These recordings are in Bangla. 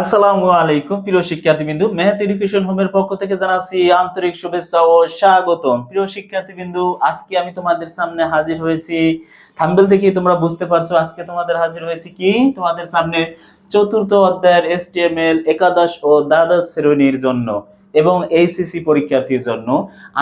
আসসালামু আলাইকুম, প্রিয় শিক্ষার্থীবৃন্দু। মেহেত এডুকেশন হোমের পক্ষ থেকে জানাচ্ছি আন্তরিক শুভেচ্ছা ও স্বাগতম। প্রিয় শিক্ষার্থীবৃন্দু, আজকে আমি তোমাদের সামনে হাজির হয়েছি। থাম্বেল থেকে তোমরা বুঝতে পারছ, আজকে তোমাদের হাজির হয়েছি কি? তোমাদের সামনে চতুর্থ অধ্যায়ের এসটিএমএল একাদশ ও দ্বাদশ শ্রেণির জন্য। এবং এইচএসসি পরীক্ষার্থীর জন্য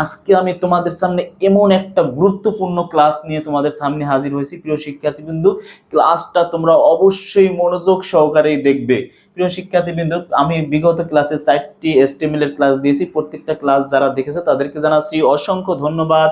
আজকে আমি তোমাদের সামনে এমন একটা গুরুত্বপূর্ণ ক্লাস নিয়ে তোমাদের সামনে হাজির হয়েছি। প্রিয় শিক্ষার্থীবৃন্দু ক্লাসটা তোমরা অবশ্যই মনোযোগ সহকারেই দেখবে। প্রিয় শিক্ষার্থীবৃন্দ, আমি বিগত ক্লাসে চারটি এস্টিমেলের ক্লাস দিয়েছি। প্রত্যেকটা ক্লাস যারা দেখেছ তাদেরকে জানাচ্ছি অসংখ্য ধন্যবাদ।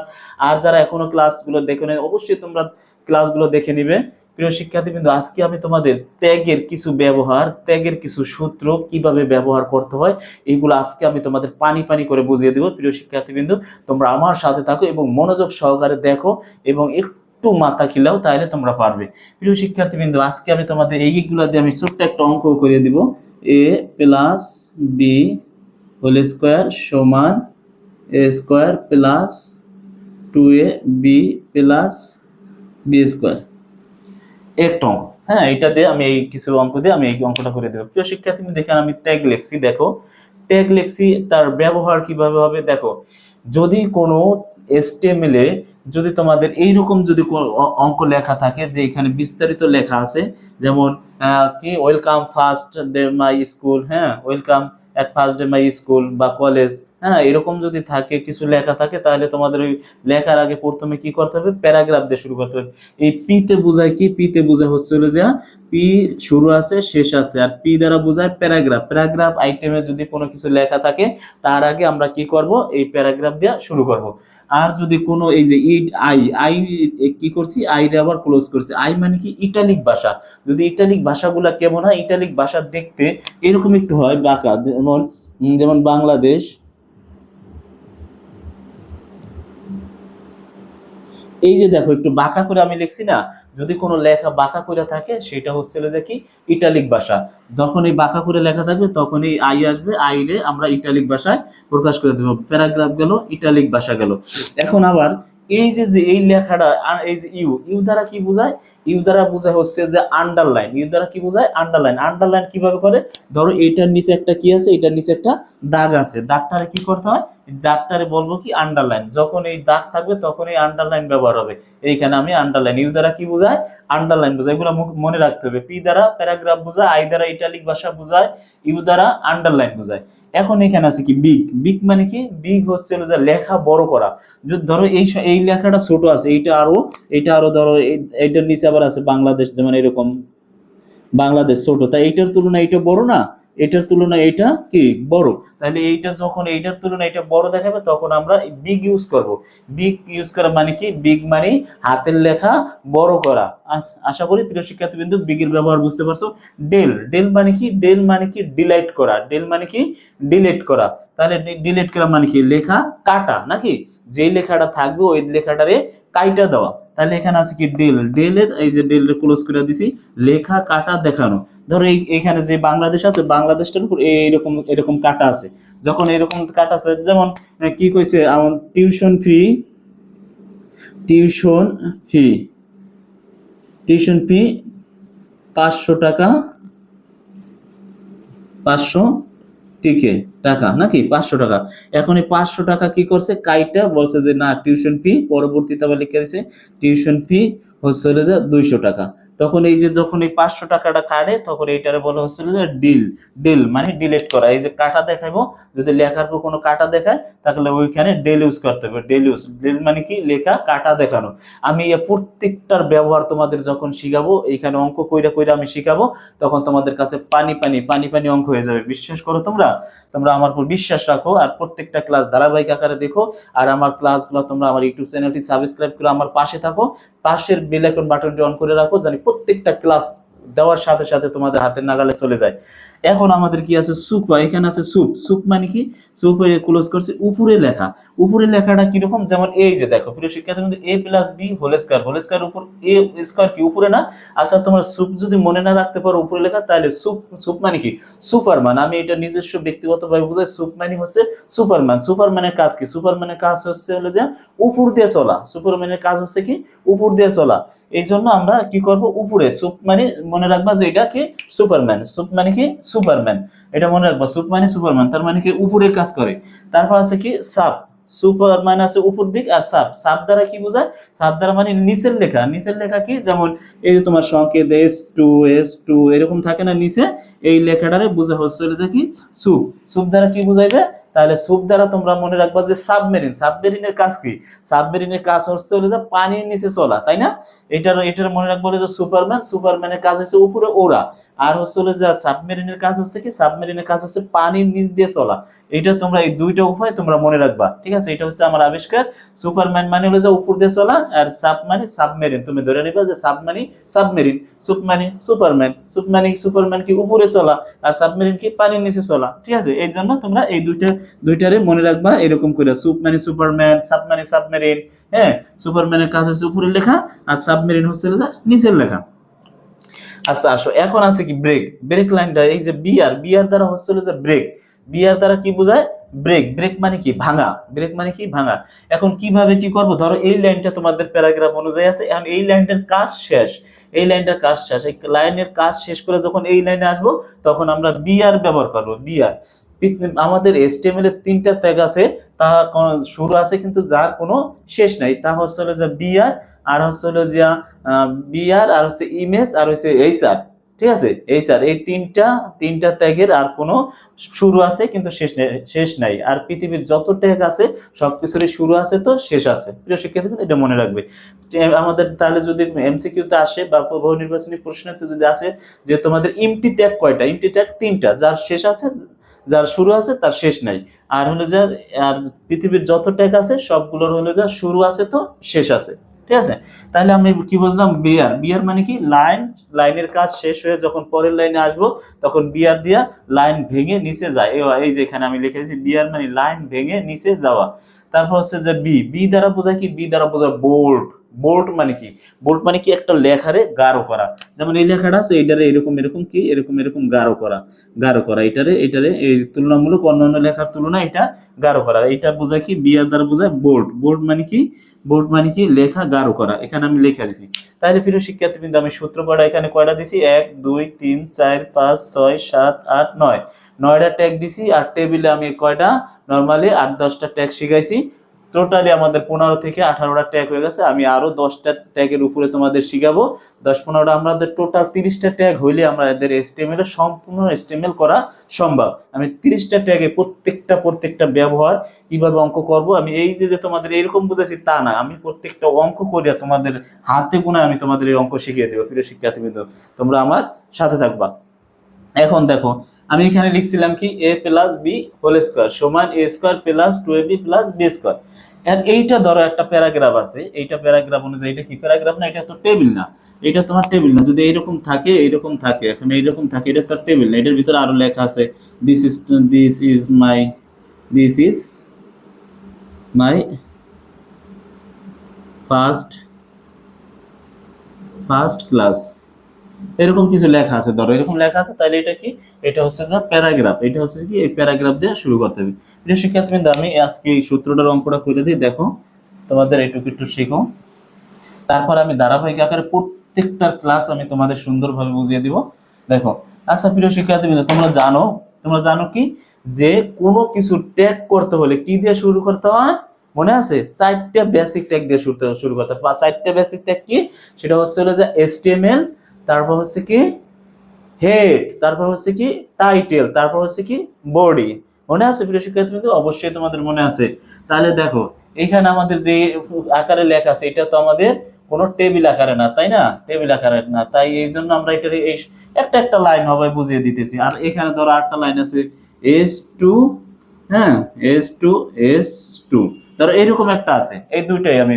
আর যারা এখনও ক্লাসগুলো দেখে নেই, অবশ্যই তোমরা ক্লাসগুলো দেখে নিবে। প্রিয় শিক্ষার্থীবৃন্দ, আজকে আমি তোমাদের ত্যাগের কিছু ব্যবহার, ত্যাগের কিছু সূত্র কীভাবে ব্যবহার করতে হয়, এগুলো আজকে আমি তোমাদের পানি পানি করে বুঝিয়ে দেবো। প্রিয় শিক্ষার্থীবৃন্দ, তোমরা আমার সাথে থাকো এবং মনোযোগ সহকারে দেখো এবং একটু মাথা খিলাও, তাহলে তোমরা পারবে। প্রিয় শিক্ষার্থীবৃন্দ, আজকে আমি তোমাদের এইগুলো দিয়ে আমি ছোট্ট একটা অঙ্ক করে দিব। A plus B whole square সমান A square plus two A B plus B square. একটা অঙ্ক হ্যাঁ এটা দিয়ে আমি এই কিছু অঙ্ক দিয়ে আমি এই অঙ্কটা করে দেবো। প্রিয় শিক্ষার্থী দেখেন আমি ট্যাগ লেখছি, দেখো। ট্যাগ লেখছি, তার ব্যবহার কীভাবে হবে, দেখো। যদি কোনো এসটিএমএলে যদি তোমাদের এইরকম যদি কোনো অ- অঙ্ক লেখা থাকে যে এখানে বিস্তারিত লেখা আছে, যেমন কি welcome first day my school হ্যাঁ welcome at first day my school বা কলেজ হ্যাঁ এরকম যদি থাকে, কিছু লেখা থাকে, তাহলে তোমাদের ওই লেখার আগে প্রথমে কি করতে হবে? প্যারাগ্রাফ দিয়ে শুরু করতে হবে। এই পিতে বোঝায় কি? পিতে বোঝায় হচ্ছে হলো যে, পি শুরু আছে, শেষ আছে। আর পি দ্বারা বোঝায় প্যারাগ্রাফ। প্যারাগ্রাফ আইটেমে যদি কোনো কিছু লেখা থাকে, তার আগে আমরা কি করব? এই প্যারাগ্রাফ দিয়ে শুরু করব। আর যদি কোনো এই যে ইট আই আই কি করছি? আই রে আবার ক্লোজ করছি। আই মানে কি? ইটালিক ভাষা। যদি ইটালিক ভাষাগুলা কেমন হয়? ইটালিক ভাষা দেখতে এরকম একটু হয়, বাঁকা। যেমন যেমন বাংলাদেশ এই যে দেখো, একটু বাঁকা করে আমি লিখছি না, যদি কোনো লেখা বাঁকা করে থাকে, সেটা হচ্ছিল যে কি? ইটালিক ভাষা। যখন এই বাঁকা করে লেখা থাকবে তখন এই আই আসবে আইলে আমরা ইটালিক ভাষায় প্রকাশ করে দেবো। প্যারাগ্রাফ গেল, ইটালিক ভাষা গেল। এখন আবার এই যে যে এই লেখাটা এই যে ইউ ইউ দ্বারা কি বোঝায়? ইউ দ্বারা বোঝায় হচ্ছে যে আন্ডারলাইন ইউ দ্বারা কি বোঝায়? আন্ডারলাইন আন্ডারলাইন কীভাবে করে? ধরো এইটার নিচে একটা কি আছে এটার নিচে একটা দাগ আছে। দাগটারে কি করতে হয়? দাগটারে বলব কি? আন্ডারলাইন যখন এই দাগ থাকবে, তখন এই আন্ডারলাইন ব্যবহার হবে। এইখানে আমি আন্ডারলাইন ইউ দ্বারা কি বোঝায়? আন্ডারলাইন বোঝায়। এগুলো মনে রাখতে হবে। পি দ্বারা প্যারাগ্রাফ বোঝায়, আই দ্বারা ইটালিক ভাষা বোঝায়, ইউ দ্বারা আন্ডারলাইন বোঝায়। এখন এখানে আছে কি বিগ বিগ মানে কি? বিগ হচ্ছে যে লেখা বড় করা। যদি ধরো এই এই লেখাটা ছোট আছে, এইটা আরও এটা আরও ধরো, এই- এইটার নিচে আবার আছে বাংলাদেশ যেমন এরকম। বাংলাদেশ ছোট তাই এইটার তুলনায় এটা বড় না? এটার তুলনায় এটা কি বড়? তাহলে এইটা যখন এইটার তুলনায় এটা বড় দেখাবে, তখন আমরা বিগ ইউজ করব। বিগ ইউজ করা মানে কি? বিগ মানে হাতের লেখা বড় করা। আশা করি প্রিয় শিক্ষার্থী বিন্দু বিগের ব্যবহার বুঝতে পারছ? ডেল ডেল মানে কি? ডেল মানে কি? ডিলাইট করা। ডেল মানে কি? ডিলেট করা। তাহলে ডিলেট করা মানে কি? লেখা কাটা নাকি? যেই লেখাটা থাকবে, ওই লেখাটারে কাইটা দেওয়া। তাহলে এখানে আছে কি ডেল? ডেলের, এই যে ডেল ক্লোজ করে দিছি, লেখা কাটা দেখানো। ধরো এই, এখানে যে বাংলাদেশ আছে, বাংলাদেশটার উপর এইরকম এরকম কাটা আছে। যখন এরকম কাটা আছে, যেমন কি কইছে? আমার tuition fee tuition fee tuition fee পাঁচশো টাকা, পাঁচশো টিকে, টাকা, নাকি পাঁচশো টাকা? এখন এই পাঁচশো টাকা কি করছে? কাইটা বলছে যে, না, টিউশন ফি পরবর্তীতে আবার লিখে দিছে, টিউশন ফি হচ্ছে হলো যে দুইশো টাকা। তখন এই যে যখন এই পাঁচশো টাকাটা কাটে, তখন এইটারে বলা হচ্ছিল যে ডিল ডিল মানে ডিলিট করা। এই যে কাটা দেখাবো যদি লেখার পর কোনো কাটা দেখায়, তাহলে ওইখানে ডেল ইউজ করতে হবে। ডেল ইউজ ডেল মানে কি? লেখা, কাটা, দেখানো। আমি এই প্রত্যেকটার ব্যবহার তোমাদের যখন শিখাবো, এইখানে অঙ্ক কইরা কইরা আমি শিখাবো, তখন তোমাদের কাছে পানি পানি পানি পানি অঙ্ক হয়ে যাবে। বিশ্বাস করো তোমরা? তোমরা আমার উপর বিশ্বাস রাখো, আর প্রত্যেকটা ক্লাস ধারাবাহিক আকারে দেখো, আর আমার ক্লাসগুলো তোমরা আমার ইউটিউব চ্যানেলটি সাবস্ক্রাইব করে আমার পাশে থাকো। পাশের বেল আইকন বাটনটি অন করে রাখো জানি প্রত্যেকটা ক্লাস দেওয়ার সাথে সাথে তোমাদের হাতের নাগালে চলে যায়। এখন আমাদের কি আছে? সুপ এখানে আছে সুপ সুপ মানে কি? সুপ ক্লোজ করছে। উপরে লেখা। উপরে লেখাটা কীরকম? যেমন এই যে দেখো, প্রিয় শিক্ষার্থী মধ্যে A plus B whole square whole square উপর এ স্কয়ার কি? উপরে না? আচ্ছা তোমরা সুপ যদি মনে না রাখতে পারো উপরে লেখা, তাহলে সুপ সুপ মানে কি? সুপারম্যান। আমি এটা নিজস্ব ব্যক্তিগতভাবে বুঝাই। সুপ মানে হচ্ছে সুপারম্যান। সুপারম্যানের কাজ কি? সুপারম্যানের কাজ হচ্ছে হলো যে উপর দিয়ে চলা। সুপারম্যানের কাজ হচ্ছে কি? উপর দিয়ে চলা। এই জন্য আমরা কি করব উপরে, সুপ মানে মনে রাখবা যে এটা কি সুপারম্যান, সুপ মানে কি সুপারম্যান। এটা মনে রাখবা, সুপ মানে সুপারম্যান, তার মানে কি উপরে কাজ করে। তারপর আছে কি সাপ সুপার মানে আছে উপর দিক আর সাপ। সাপ দ্বারা কি বোঝায়? সাপ দ্বারা মানে নিচের লেখা নিচের লেখা কি? যেমন এই যে তোমার সংকেত, এস টু এস টু, এরকম থাকে না নিচে, এই লেখাটারে বোঝা হচ্ছে যে কি সুপ। সুপ দ্বারা কি বুঝাইবে? তাহলে সুপ দ্বারা তোমরা মনে রাখবা যে সাবমেরিন সাবমেরিনের কাজ কি? সাবমেরিনের কাজ হচ্ছে হলো যে পানির নিচে চলা, তাই না? এটার এটার মনে রাখব যে সুপারম্যান সুপারম্যানের কাজ হচ্ছে উপরে ওরা আর হচ্ছে হলো যে সাবমেরিনের কাজ হচ্ছে কি? সাবমেরিনের কাজ হচ্ছে পানির নিচ দিয়ে চলা। এটা তোমরা এই দুইটা উপায় তোমরা মনে রাখবা। ঠিক আছে? এটা হচ্ছে আমার আবিষ্কার। সুপারম্যান মানে হলো যে উপর দিয়ে চলা আর সাব মানে সাবমেরিন তুমি ধরে নিবা যে সাব মানে সাবমেরিন সুপ মানে সুপারম্যান সুপ মানে সুপারম্যান কি উপরে চলা আর সাবমেরিন কি পানির নিচে চলা? ঠিক আছে? এই জন্য তোমরা এই দুইটা, দুইটারে মনে রাখবা এরকম করে। সুপ মানে সুপারম্যান সাব মানে সাবমেরিন হ্যাঁ? সুপারম্যানের কাজ হচ্ছে উপরের লেখা আর সাবমেরিন হচ্ছে নিচের লেখা। আচ্ছা আসো, এখন আছে কি ব্রেক ব্রেক লাইনটা এই যে বিয়ার বিয়ার দ্বারা হচ্ছে যে ব্রেক বিয়ার দ্বারা কি বোঝায়? ব্রেক ব্রেক মানে কি? ভাঙা। ব্রেক মানে কি? ভাঙা। এখন কীভাবে কি করব? ধরো এই লাইনটা তোমাদের প্যারাগ্রাফ অনুযায়ী আছে, এখন এই লাইনটার কাজ শেষ। এই লাইনটার কাজ শেষ। এই লাইনের কাজ শেষ করে যখন এই লাইনে আসব, তখন আমরা বিয়ার ব্যবহার করব বিয়ার আমাদের এসটিএমএল এর তিনটা ট্যাগ আছে তা শুরু আছে কিন্তু যার কোনো শেষ নাই। তা হচ্ছে যে বিয়ার আর হচ্ছে হলো যে বিয়ার আর হচ্ছে ইমেজ আর হচ্ছে এইচআর। ঠিক আছে? এইচআর, এই তিনটা তিনটা ত্যাগের আর কোনো শুরু আছে কিন্তু শেষ নেই, শেষ নাই। আর পৃথিবীর যত ট্যাগ আছে সব কিছুরই শুরু আছে তো শেষ আছে। প্রিয় শিক্ষার্থী, এটা মনে রাখবে। আমাদের তাহলে যদি এমসিকিউতে আসে বা বহু নির্বাচনী প্রশ্নতে যদি আসে যে তোমাদের ইমটি ট্যাগ কয়টা? ইমটি ট্যাগ তিনটা। যার শেষ আছে, যার শুরু আছে, তার শেষ নাই। আর হলো যে, আর পৃথিবীর যত ট্যাগ আছে, সবগুলোর হলো যে, শুরু আছে তো শেষ আছে। ঠিক আছে? তাহলে আমি কি বুঝলাম? বিয়ার বিয়ার মানে কি? লাইন লাইনের কাজ শেষ হয়ে যখন পরের লাইনে আসব, তখন বিয়ার দিয়া লাইন ভেঙে নিচে যায়। এই যে এখানে আমি লিখেছি বিয়ার মানে লাইন ভেঙে নিচে যাওয়া। তারপর হচ্ছে যে বি বি দ্বারা বোঝায় কি? বি দ্বারা বোঝায় বোল্ট বোল্ট মানে কি? বোল্ট মানে কি একটা লেখারে গাঢ় করা। যেমন এই লেখাটা আছে, এইটারে এরকম এরকম কি? এরকম এরকম গাঢ় করা। গাঢ় করা। এটারে এটারে এই তুলনামূলক অন্যান্য লেখার তুলনায় এটা গাঢ় করা। এটা বোঝায় কি? বিয়ার দ্বারা বোঝায় বোল্ট বোল্ট মানে কি? বোল্ট মানে কি? লেখা গাঢ় করা। এখানে আমি লেখা দিছি। তাহলে প্রিয় শিক্ষার্থী কিন্তু আমি সূত্র কয়টা? এখানে কয়টা দিছি? এক, দুই, তিন, চার, পাঁচ, ছয়, সাত, আট, নয়। নয়টা ট্যাগ দিছি। আর টেবিলে আমি কয়টা? নর্মালি আট, দশটা ট্যাগ শিখাইছি। টোটালি আমাদের পনেরো থেকে আঠারোটা ট্যাগ হয়ে গেছে। আমি আরও দশটা ট্যাগের উপরে তোমাদের শিখাবো। দশ পনেরোটা আমাদের টোটাল তিরিশটা ট্যাগ হইলে আমরা এদের এস্টিমেল সম্পূর্ণ এস্টিমেল করা সম্ভব। আমি তিরিশটা ট্যাগে প্রত্যেকটা প্রত্যেকটা ব্যবহার কীভাবে অঙ্ক করব, আমি এই যে যে তোমাদের এরকম বুঝেছি তা না। আমি প্রত্যেকটা অঙ্ক করিয়া তোমাদের হাতে গুণে আমি তোমাদের এই অঙ্ক শিখিয়ে দেবো। প্রিয় শিক্ষার্থীবৃন্দ, তোমরা আমার সাথে থাকবা। এখন দেখো আমি এখানে লিখছিলাম কি A plus B whole square সমান A square plus two A B plus B square আর এইটা ধরো একটা প্যারাগ্রাফ আছে, এইটা প্যারাগ্রাফ অনুযায়ী, এটা কি প্যারাগ্রাফ না? এটা তো টেবিল না। এটা তোমার টেবিল না। যদি এইরকম থাকে এইরকম থাকে। এখন এইরকম থাকে, এটা তো টেবিল না। এটার ভিতরে আরও লেখা আছে this is this is my this is my first first class এরকম কিছু লেখা আছে, ধরো। এরকম লেখা আছে, তাহলে এটা কি? এটা হচ্ছে যে প্যারাগ্রাফ, এটা হচ্ছে কি? এই প্যারাগ্রাফ দিয়ে শুরু করতে হবে। প্রিয় শিক্ষার্থীবৃন্দ আমি আজকে এই সূত্রটার অঙ্কটা করে দিই। দেখো, তোমাদের এটুকু একটু শেখো। তারপর আমি ধারাবাহিক আকারে প্রত্যেকটা ক্লাস আমি তোমাদের সুন্দরভাবে বুঝিয়ে দিব। দেখো আচ্ছা প্রিয় শিক্ষার্থীবৃন্দ তোমরা জানো তোমরা জানো কি? যে কোনো কিছু ট্যাগ করতে হলে কি দিয়ে শুরু করতে হয়? মনে আছে? চারটা বেসিক ট্যাগ দিয়ে শুরু শুরু করতে হয়। বা চারটা বেসিক ট্যাগ কি? সেটা হচ্ছে হলো যে এসটিএমএল তারপর হচ্ছে কি? হেড তারপর হচ্ছে কি টাইটেল তারপর হচ্ছে কি বডি মনে আছে প্রিয় শিক্ষার্থী অবশ্যই তোমাদের মনে আছে। তাহলে দেখো, এখানে আমাদের যে আকারে লেখা আছে, এটা তো আমাদের কোনো টেবিল আকারে না, তাই না? টেবিল আকারে না। তাই এই জন্য আমরা এটা এই একটা একটা লাইন হবে বুঝিয়ে দিতেছি। আর এখানে ধরো আটটা লাইন আছে এস টু হ্যাঁ এস টু এস টু ধরো এরকম একটা আছে। এই দুইটাই আমি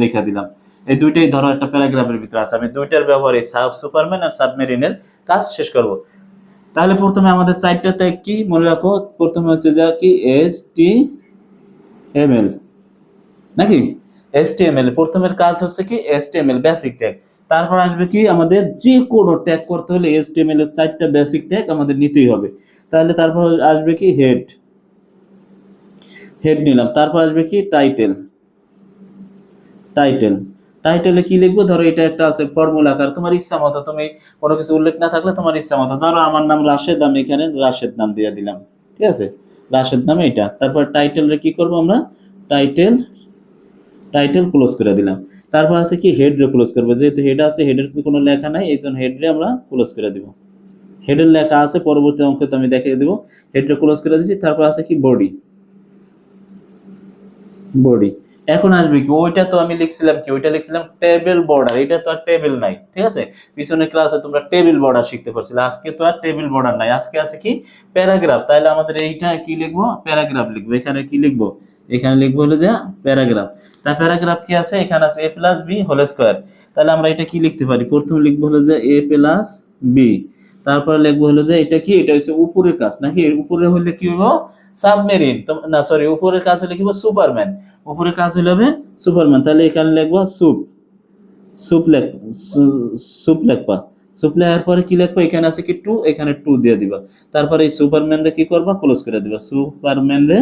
লেখা দিলাম। এই দুইটাই ধরো একটা প্যারাগ্রাফের ভিতরে আছে। আমি দুইটার ব্যবহারে সাব সুপারম্যান আর সাবমেরিনের কাজ শেষ করব। তাহলে প্রথমে আমাদের চারটাতে কি মনে রাখো? প্রথমে হচ্ছে যা কি? H T M L. নাকি? H T M L. প্রথমের কাজ হচ্ছে কি? H T M L basic tag তারপর আসবে কি? আমাদের যে কোনো ট্যাগ করতে হলে এস টি এম এল এর চারটা বেসিক ট্যাগ আমাদের নিতেই হবে। তাহলে তারপর আসবে কি? হেড হেড নিলাম। তারপর আসবে কি? টাইটেল টাইটেল টাইটেলে কি লিখব? ধরো এটা একটা আছে ফর্মুলা আকার তোমার ইচ্ছা মতো তুমি কোনো কিছু উল্লেখ না থাকলে তোমার ইচ্ছা মতো। ধরো আমার নাম রাশেদ, আমি এখানে রাশেদ নাম দিয়ে দিলাম। ঠিক আছে? রাশেদ নামে এটা। তারপর টাইটেলে কি করব আমরা? টাইটেল টাইটেল ক্লোজ করে দিলাম। তারপর আছে কি? হেড রে ক্লোজ করব। যেহেতু হেড আছে হেডের কোনো লেখা নাই, এই জন্য হেড রে আমরা ক্লোজ করে দিব। হেডের লেখা আছে, পরবর্তী অঙ্কতে আমি দেখিয়ে দিব। হেড রে ক্লোজ করে দিচ্ছি তারপর আছে কি? বডি বডি এখন আসবে কি? ওইটা তো আমি লিখছিলাম কি? ওইটা লিখছিলাম টেবিল বর্ডার এটা তো আর টেবিল নাই, ঠিক আছে? পিছনের ক্লাসে তোমরা টেবিল বর্ডার শিখতে পারছিলে, আজকে তো আর টেবিল বর্ডার নাই, আজকে আছে কি? প্যারাগ্রাফ তাহলে আমাদের এইটা কি লিখব? প্যারাগ্রাফ লিখব, এখানে কি লিখব? এখানে লিখব হলো যে প্যারাগ্রাফ তা প্যারাগ্রাফ কি আছে? এখানে আছে A plus B whole square তাহলে আমরা এটা কি লিখতে পারি? প্রথমে লিখব হলো যে এ প্লাস বি তারপরে লিখব হলো যে এটা কি? এটা হচ্ছে উপরের কাজ, নাকি? উপরে হলে কি হইব? সাবমেরিন না সরি উপরের কাজ হলে কি হইব? সুপারম্যান উপরের কাজ হলে হবে সুপারম্যান। তাহলে এখানে লিখব সুপ। সুপ লেখ সুপ লেখবা। সুপ লেখার পরে কি লিখব? এখানে আছে কি টু? এখানে টু দিয়ে দিবা। তারপরে এই সুপারম্যান রে কি করবা? ক্লোজ করে দিবা। সুপারম্যান রে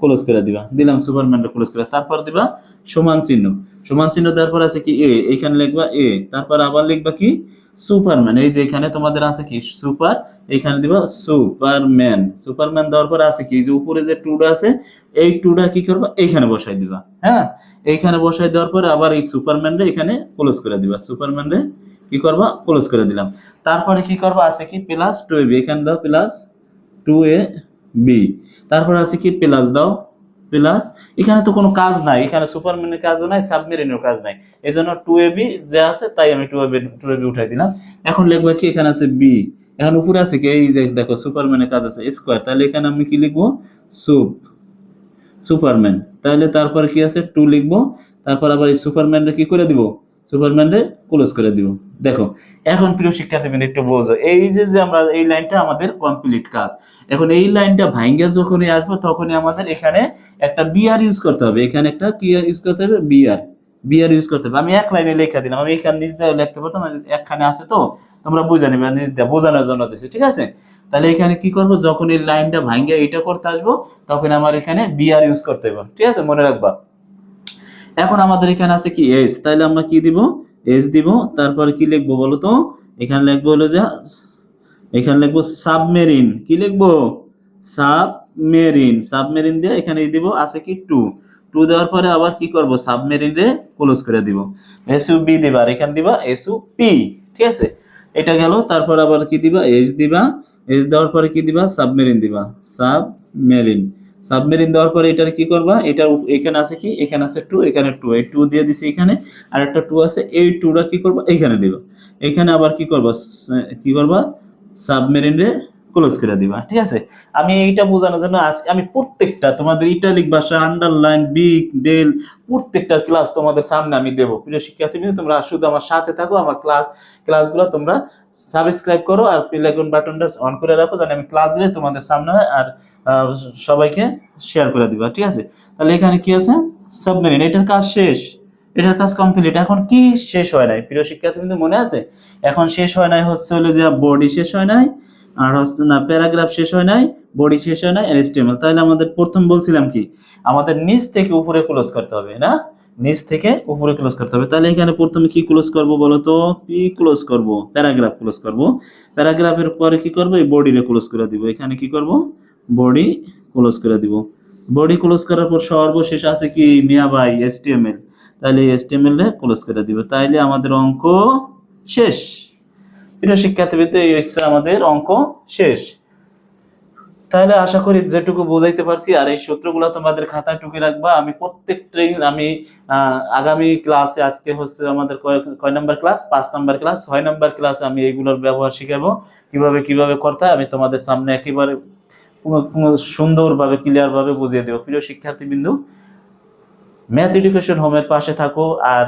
ক্লোজ করে দিবা। দিলাম সুপারম্যান রে ক্লোজ করে। তারপর দিবা সমান চিহ্ন। সমান চিহ্ন তারপর আছে কি এ? এখানে লিখবা এ। তারপর আবার লিখবা কি? সুপারম্যান। এই যে এখানে তোমাদের আছে কি? সুপার, এখানে দিবা সুপারম্যান। সুপারম্যান দেওয়ার পর আছে কি? যে উপরে যে টুটা আছে, এই টুটা কি করবা? এইখানে বসাই দিবা হ্যাঁ? এইখানে বসাই দেওয়ার পরে আবার এই সুপারম্যান রে এখানে ক্লোজ করে দিবা। সুপারম্যান রে কি করবা? ক্লোজ করে দিলাম। তারপরে কি করবা? আছে কি? প্লাস টু এ বি এখানে দাও প্লাস টু এ বি তারপর আছে কি? প্লাস দাও প্লাস এখানে তো কোনো কাজ নাই, এখানে সুপারম্যানের কাজও নাই সাবমেরিনের কাজ নাই। এই জন্য টু এ বি যে আছে তাই আমি two A B two A B উঠাই দিলাম। এখন লিখব কি, এখানে আছে বি এখন উপরে আছে কি, এই যে দেখো সুপারম্যানের কাজ আছে স্কোয়ার তাহলে এখানে আমি কি লিখব? Sup Superman. তাহলে তারপর কি আছে? টু লিখব, তারপর আবার এই সুপারম্যানরা কি করে দিব? সুপারম্যানরে ক্লোজ করে দিব। দেখো, এখন প্রিয় শিক্ষার্থীবৃন্দ, একটু বোঝো। এই যে যে আমরা এই লাইনটা আমাদের কমপ্লিট কাজ। এখন এই লাইনটা ভাঙ্গা যখনই আসব, তখনই আমাদের এখানে একটা বিআর ইউজ করতে হবে। এখানে একটা কি ইউজ করতে হবে? বিআর বিআর ইউজ করতে হবে। আমি এক লাইনে লেখা দিলাম। আমি এখানে নিজ দিয়ে লিখতে পারতাম একখানে আছে তো। তোমরা বুঝে নেবে নিজ দিয়ে বোঝানোর জন্য দিচ্ছি ঠিক আছে? তাহলে এখানে কি করব? যখন এই লাইনটা ভাঙ্গা এইটা করতে আসব, তখন আমার এখানে বিআর ইউজ করতে হবে ঠিক আছে? মনে রাখবা। এখন আমাদের এখানে আছে কি? এস তাহলে আমরা কি দিব? এস দিব। তারপর কি লিখব বলো তো? এখানে লিখব হলো যে, এখানে লিখব সাবমেরিন কি লিখব? সাবমেরিন সাবমেরিন দিয়ে এখানে দিব, আছে কি? টু টু দেওয়ার পরে আবার কি করব? সাবমেরিন রে ক্লোজ করে দিব। এসইউ বি দিবা আর এখানে দিবা এসইউ পি ঠিক আছে? এটা গেল। তারপর আবার কি দিবা? এস দিবা। এস দেওয়ার পরে কি দিবা? সাবমেরিন দিবা। সাবমেরিন সাবমেরিন দেওয়ার পরে এটার কি করবা? এটা এখানে আছে কি? এখানে আছে টু এখানে টু এই টু দিয়ে দিছি এখানে। আর একটা টু আছে। এই টুটা কি করবা? এখানে দিবা। এখানে আবার কি করবা? কি করবা? সাবমেরিন ক্লোজ করে দিবা। ঠিক আছে? আমি এইটা বোঝানোর জন্য আজকে আমি প্রত্যেকটা তোমাদের ইটালিক ভাষা আন্ডারলাইন বিগ ডেল প্রত্যেকটা ক্লাস তোমাদের সামনে আমি দেবো। প্রিয় শিক্ষার্থী তোমরা শুধু আমার সাথে থাকো। আমার ক্লাস ক্লাসগুলো তোমরা সাবস্ক্রাইব করো আর প্লেগুন বাটনটা অন করে রাখো। যেন আমি ক্লাস দিলে তোমাদের সামনে হয়। আর সবাইকে শেয়ার করে দিবা, ঠিক আছে? তাহলে এখানে কি আছে? সাবমেরিন এটার কাজ শেষ। এটার কাজ কমপ্লিট এখন কি শেষ হয় নাই? প্রিয় শিক্ষার্থী কিন্তু মনে আছে? এখন শেষ হয় নাই হচ্ছে হলো যে বডি শেষ হয় নাই, আর হচ্ছে না প্যারাগ্রাফ শেষ হয় নাই বডি শেষ হয় নাই এলএসটিএমএল তাহলে আমাদের প্রথম বলছিলাম কি? আমাদের নিচ থেকে উপরে ক্লোজ করতে হবে, না? নিচ থেকে উপরে ক্লোজ করতে হবে। তাহলে এখানে প্রথমে কি ক্লোজ করব বলো তো? পি ক্লোজ করব প্যারাগ্রাফ ক্লোজ করব। প্যারাগ্রাফের পরে কি করব? এই বডিরে ক্লোজ করে দিব। এখানে কি করব? বডি ক্লোজ করে দিব। বডি ক্লোজ করার পর সর্বশেষ আছে কি? মিয়া ভাই এসটিএমএল তাহলে এসটিএমএল ক্লোজ করে দিব। তাইলে আমাদের অঙ্ক শেষ। প্রিয় শিক্ষার্থীবৃন্দ, এই হচ্ছে আমাদের অঙ্ক শেষ। তাহলে আশা করি যেটুকু বোঝাইতে পারছি, আর এই সূত্রগুলো তোমাদের খাতায় টুকে রাখবা। আমি প্রত্যেকটাই, আমি আগামী ক্লাসে আজকে হচ্ছে আমাদের কয় নাম্বার ক্লাস পাঁচ নাম্বার ক্লাস ছয় নাম্বার ক্লাসে আমি এইগুলোর ব্যবহার শিখাবো। কীভাবে কীভাবে করতে আমি তোমাদের সামনে একেবারে সুন্দরভাবে ক্লিয়ার ভাবে বুঝিয়ে দেবো প্রিয় শিক্ষার্থীবৃন্দু ম্যাথ এডুকেশন হোমের পাশে থাকো আর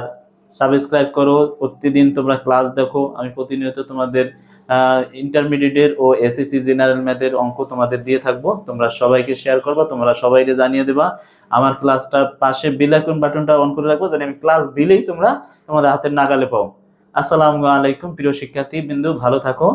সাবস্ক্রাইব করো। প্রতিদিন তোমরা ক্লাস দেখো। আমি প্রতিনিয়ত তোমাদের ইন্টারমিডিয়েটের ও এসএসসি জেনারেল ম্যাথের অঙ্ক তোমাদের দিয়ে থাকব। তোমরা সবাইকে শেয়ার করবা, তোমরা সবাইকে জানিয়ে দেবা। আমার ক্লাসটা পাশে বেল আইকন বাটনটা অন করে রাখব, যেন আমি ক্লাস দিলেই তোমরা তোমাদের হাতের নাগালে পাও। আসসালামু আলাইকুম, প্রিয় শিক্ষার্থী বিন্দু ভালো থাকো।